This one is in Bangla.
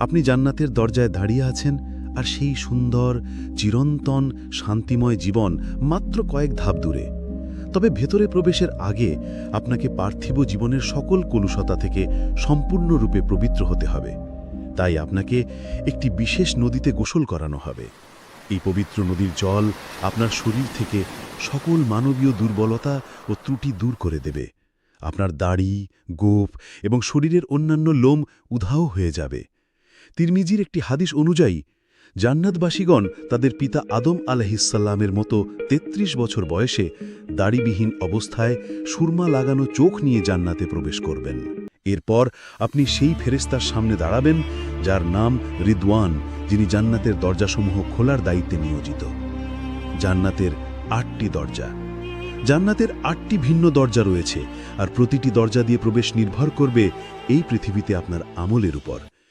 আপনি জান্নাতের দরজায় দাঁড়িয়ে আছেন আর সেই সুন্দর, চিরন্তন, শান্তিময় জীবন মাত্র কয়েক ধাপ দূরে। তবে ভেতরে প্রবেশের আগে আপনাকে পার্থিব জীবনের সকল কলুষতা থেকে সম্পূর্ণরূপে পবিত্র হতে হবে। তাই আপনাকে একটি বিশেষ নদীতে গোসল করানো হবে। এই পবিত্র নদীর জল আপনার শরীর থেকে সকল মানবীয় দুর্বলতা ও ত্রুটি দূর করে দেবে। আপনার দাড়ি গোপ এবং শরীরের অন্যান্য লোম উধাও হয়ে যাবে। তিরমিজির একটি হাদিস অনুযায়ী, জান্নাতবাসীগণ তাদের পিতা আদম আলহিসাল্লামের মতো ৩৩ বছর বয়সে দাড়িবিহীন অবস্থায় সুরমা লাগানো চোখ নিয়ে জান্নাতে প্রবেশ করবেন। এরপর আপনি সেই ফেরেস্তার সামনে দাঁড়াবেন, যার নাম রিদওয়ান, যিনি জান্নাতের দরজাসমূহ খোলার দায়িত্বে নিয়োজিত। জান্নাতের আটটি দরজা। জান্নাতের আটটি ভিন্ন দরজা রয়েছে, আর প্রতিটি দরজা দিয়ে প্রবেশ নির্ভর করবে এই পৃথিবীতে আপনার আমলের উপর।